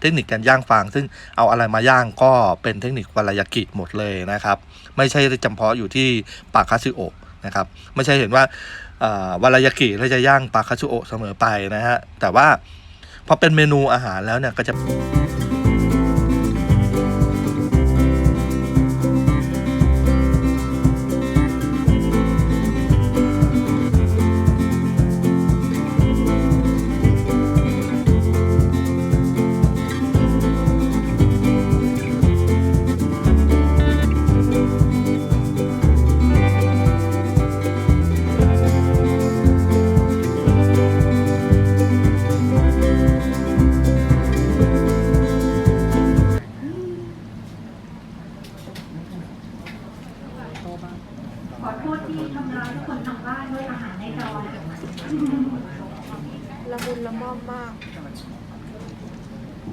เทคนิคการย่างฟาง ซึ่งเอาอะไรมาย่างก็เป็นเทคนิควารายากิหมดเลยนะครับ ไม่ใช่จำเพาะอยู่ที่ปากคาซิโอะนะครับไม่ใช่เห็นว่าวารายากิแล้วจะย่างปากคาซิโอะเสมอไปนะฮะแต่ว่าพอเป็นเมนูอาหารแล้วเนี่ยก็จะ บ้างขอโทษที่ทำร้ายทุกคนทางบ้านด้วยอาหารในจอละมุนละม่อมมาก